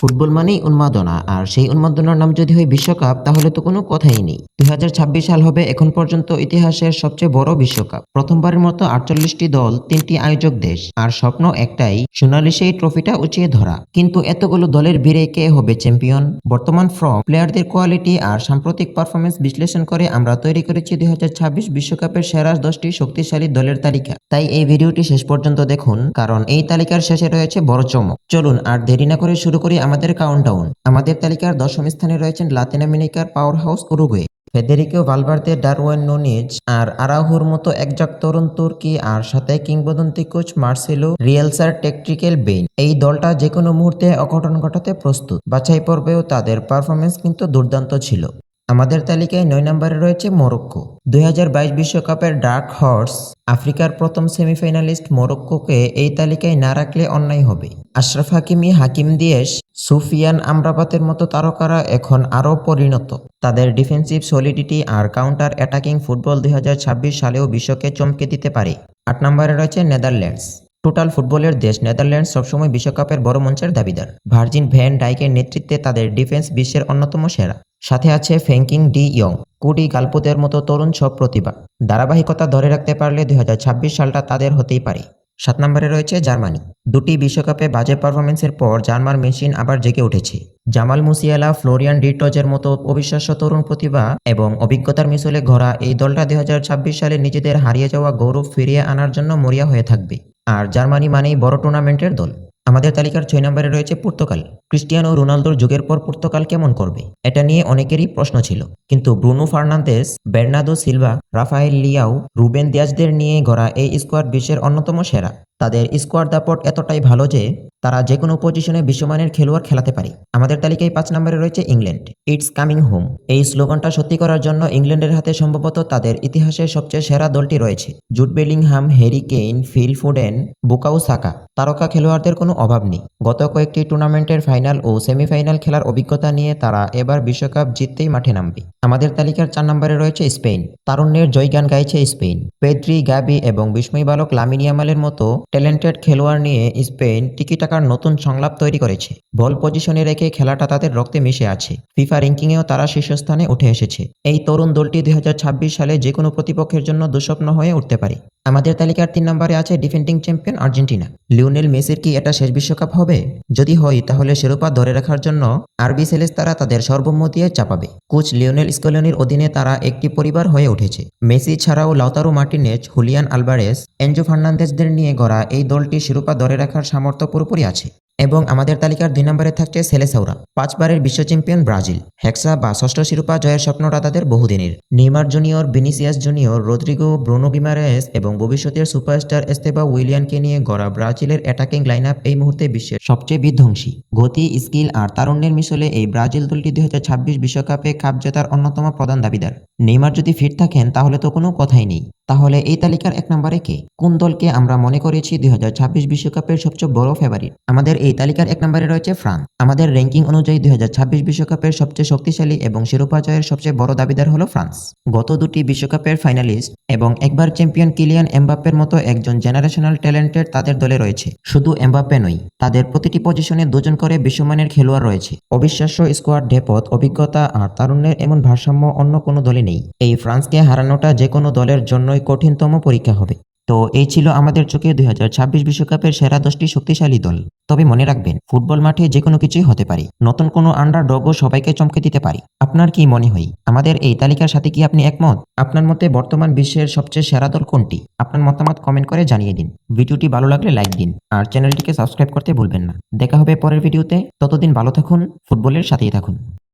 Football মানেই উন্মাদনা, আর সেই উন্মাদনার নাম যদি হয় বিশ্বকাপ, তাহলে তো কোনো কথাই নেই। দুই সাল হবে, এখন পর্যন্ত ইতিহাসের সবচেয়ে বড় বিশ্বকাপ। প্রথমবারের মতো আটচল্লিশটি দল, তিনটি আয়োজক দেশ, আর স্বপ্ন একটাই, সোনালি সেই ট্রফিটা উঁচিয়ে ধরা। কিন্তু এতগুলো দলের ভিড়ে কে হবে চ্যাম্পিয়ন? বর্তমান ফর্ম, প্লেয়ারদের কোয়ালিটি আর সাম্প্রতিক পারফরমেন্স বিশ্লেষণ করে আমরা তৈরি করেছি দুই বিশ্বকাপের সেরা দশটি শক্তিশালী দলের তালিকা। তাই এই ভিডিওটি শেষ পর্যন্ত দেখুন, কারণ এই তালিকার শেষে রয়েছে বড় চমক। চলুন আর দেরি না করে শুরু করি আমাদের কাউন্টডাউন আমাদের তালিকার দশম স্থানে রয়েছেন লাতিন আমেরিকার power house Uruguay. Federico Valverde Darwin Nunez আর আরাহুর মতো একজাক তরুণ তুর্কি আর সাথে কিংবদন্তি কোচ মার্সেলো রিয়েলসার টেকট্রিক্যাল বেইন। এই দলটা যে কোনো মুহূর্তে অঘটন ঘটাতে প্রস্তুত। বাছাই পর্বেও তাদের পারফরমেন্স কিন্তু দুর্দান্ত ছিল। আমাদের তালিকায় নয় নম্বরে রয়েছে মরক্কো। দুই বিশ্বকাপের ডার্ক হর্স, আফ্রিকার প্রথম সেমিফাইনালিস্ট মরক্কোকে এই তালিকায় না রাখলে অন্যায় হবে। আশরাফ হাকিমি, হাকিম দিয়েশ সুফিয়ান আমরাবাতের মতো তারকারা এখন আরও পরিণত। তাদের ডিফেন্সিভ সলিডিটি আর কাউন্টার অ্যাটাকিং ফুটবল দুই হাজার ছাব্বিশ সালেও বিশ্বকে চমকে দিতে পারে। আট নম্বরে রয়েছে নেদারল্যান্ডস। টোটাল ফুটবলের দেশ নেদারল্যান্ডস সবসময় বিশ্বকাপের বড় মঞ্চের দাবিদার। ভার্জিন ভ্যান ডাইকের নেতৃত্বে তাদের ডিফেন্স বিশ্বের অন্যতম সেরা। সাথে আছে ফ্যাঙ্কিং ডি ইয়ং, কুডি গালপুতের মতো তরুণ সব প্রতিভা। ধারাবাহিকতা ধরে রাখতে পারলে দুই হাজার ছাব্বিশ সালটা তাদের হতেই পারে। সাত নম্বরে রয়েছে জার্মানি। দুটি বিশ্বকাপে বাজে পারফরমেন্সের পর জার্মান মেশিন আবার জেগে উঠেছে। জামাল মুসিয়ালা, ফ্লোরিয়ান ডিটজের মতো অবিশ্বাস্য তরুণ প্রতিভা এবং অভিজ্ঞতার মিশলে ঘোরা এই দলটা দু হাজার ছাব্বিশ সালে নিজেদের হারিয়ে যাওয়া গৌরব ফিরিয়ে আনার জন্য মরিয়া হয়ে থাকবে। আর জার্মানি মানেই বড় টুর্নামেন্টের দল। আমাদের তালিকার ছয় নম্বরে রয়েছে পর্তুগাল। ক্রিস্টিয়ানো রোনালদোর যুগের পর পর্তুগাল কেমন করবে? এটা নিয়ে অনেকেরই প্রশ্ন ছিল। কিন্তু Bruno Fernandes Bernardo Silva, Rafael Leao, Ruben দিয়াজদের নিয়ে গড়া এই স্কোয়াড বিশ্বের অন্যতম সেরা। তাদের স্কোয়াড দাপট এতটাই ভালো যে, তারা যে কোনো পজিশনে বিশ্বমানের খেলোয়াড় খেলাতে পারে। আমাদের তালিকায় পাঁচ নম্বরে রয়েছে ইংল্যান্ড। It's coming home. এই স্লোগানটা সত্যি করার জন্য ইংল্যান্ডের হাতে সম্ভবত তাদের ইতিহাসের সবচেয়ে সেরা দলটি রয়েছে। Jude Bellingham, Harry Kane, Phil Foden Bukayo Saka, তারকা খেলোয়াড়দের কোনো অভাব নেই। গত কয়েকটি টুর্নামেন্টের ফাইনাল ও সেমিফাইনাল খেলার অভিজ্ঞতা নিয়ে তারা এবার বিশ্বকাপ জিততেই মাঠে নামবে। আমাদের তালিকার চার নম্বরে রয়েছে স্পেন। তারুণ্যের জয়গান গাইছে স্পেন। পেদ্রি গাবি এবং বিস্ময় বালক লামিনিয়ামালের মতো ট্যালেন্টেড খেলোয়াড় নিয়ে স্পেন টিকি টাকার নতুন সংলাপ তৈরি করেছে। বল পজিশনে রেখে খেলাটা তাদের রক্তে মিশে আছে। ফিফা র্যাঙ্কিংয়েও তারা শীর্ষস্থানে উঠে এসেছে। এই তরুণ দলটি দুই হাজার ছাব্বিশ সালে যে কোনো প্রতিপক্ষের জন্য দুঃস্বপ্ন হয়ে উঠতে পারে। আমাদের তালিকার তিন নম্বরে আছে ডিফেন্ডিং চ্যাম্পিয়ন আর্জেন্টিনা। লিওনেল মেসির কি এটা শেষ বিশ্বকাপ হবে? যদি হয়, তাহলে শিরোপা ধরে রাখার জন্য আরবি সেলেস তারা তাদের সর্বম্ম দিয়ে চাপাবে। কোচ লিওনেল স্কোলনির অধীনে তারা একটি পরিবার হয়ে উঠেছে। মেসি ছাড়াও Lautaro Martinez, Julian Alvarez Enzo ফার্নান্দেজদের নিয়ে গড়া এই দলটি শিরোপা ধরে রাখার সামর্থ্য পুরোপুরি আছে। এবং আমাদের তালিকার দুই নম্বরে থাকছে সেলেসাউরা পাঁচবারের বিশ্ব চ্যাম্পিয়ন ব্রাজিল, হেক্সা বা ষষ্ঠ শিরোপা জয়ের স্বপ্নটা তাদের বহুদিনের। Neymar Junior, Vinicius Junior, Rodrigo, Bruno Guimaraes এবং ভবিষ্যতের সুপারস্টার এস্তেবা উইলিয়ানকে নিয়ে গড়া ব্রাজিলের অ্যাটাকিং লাইন আপ এই মুহূর্তে বিশ্বের সবচেয়ে বিধ্বংসী। গতি, স্কিল আর তারুণ্যের মিশলে এই ব্রাজিল দলটি দুই বিশ্বকাপে কাপ জেতার অন্যতম প্রধান দাবিদার। নেইমার যদি ফিট থাকেন, তাহলে তো কোনো কথাই নেই। তাহলে এই তালিকার এক নম্বরে কে? কোন দলকে আমরা মনে করেছি দুই বিশ্বকাপের সবচেয়ে বড় ফেভারিট আমাদের এই তালিকার এক নম্বরে রয়েছে ফ্রান্স। আমাদের র্যাঙ্কিং অনুযায়ী দুই বিশ্বকাপের সবচেয়ে শক্তিশালী এবং শিরোপা জয়ের সবচেয়ে বড় দাবিদার হলো ফ্রান্স। গত দুটি বিশ্বকাপের ফাইনালিস্ট এবং একবার চ্যাম্পিয়ন কিলিয়ান এমবাপ্পের মতো একজন জেনারেশনাল ট্যালেন্টেড তাদের দলে রয়েছে। শুধু এমবাপ্পে নয়, তাদের প্রতিটি পজিশনে দুজন করে বিশ্বমানের খেলোয়াড় রয়েছে। অবিশ্বাস্য স্কোয়াড ঢেপথ অভিজ্ঞতা আর তারুণ্যের এমন ভারসাম্য অন্য কোনো দলে নেই। এই ফ্রান্সকে হারানোটা যে কোনো দলের জন্যই কঠিনতম পরীক্ষা হবে। তো এই ছিল আমাদের চোখে দুই বিশ্বকাপের সেরা দশটি শক্তিশালী দল। তবে মনে রাখবেন, ফুটবল মাঠে যে কোনো কিছুই হতে পারে। নতুন কোনো আন্ডার ডগও সবাইকে চমকে দিতে পারে। আপনার কি মনে হয়? আমাদের এই তালিকার সাথে কি আপনি একমত? আপনার মতে বর্তমান বিশ্বের সবচেয়ে সেরা দল কোনটি? আপনার মতামত কমেন্ট করে জানিয়ে দিন। ভিডিওটি ভালো লাগলে লাইক দিন। আর চ্যানেলটিকে সাবস্ক্রাইব করতে ভুলবেন না। দেখা হবে পরের ভিডিওতে। ততদিন ভালো থাকুন, ফুটবলের সাথেই থাকুন।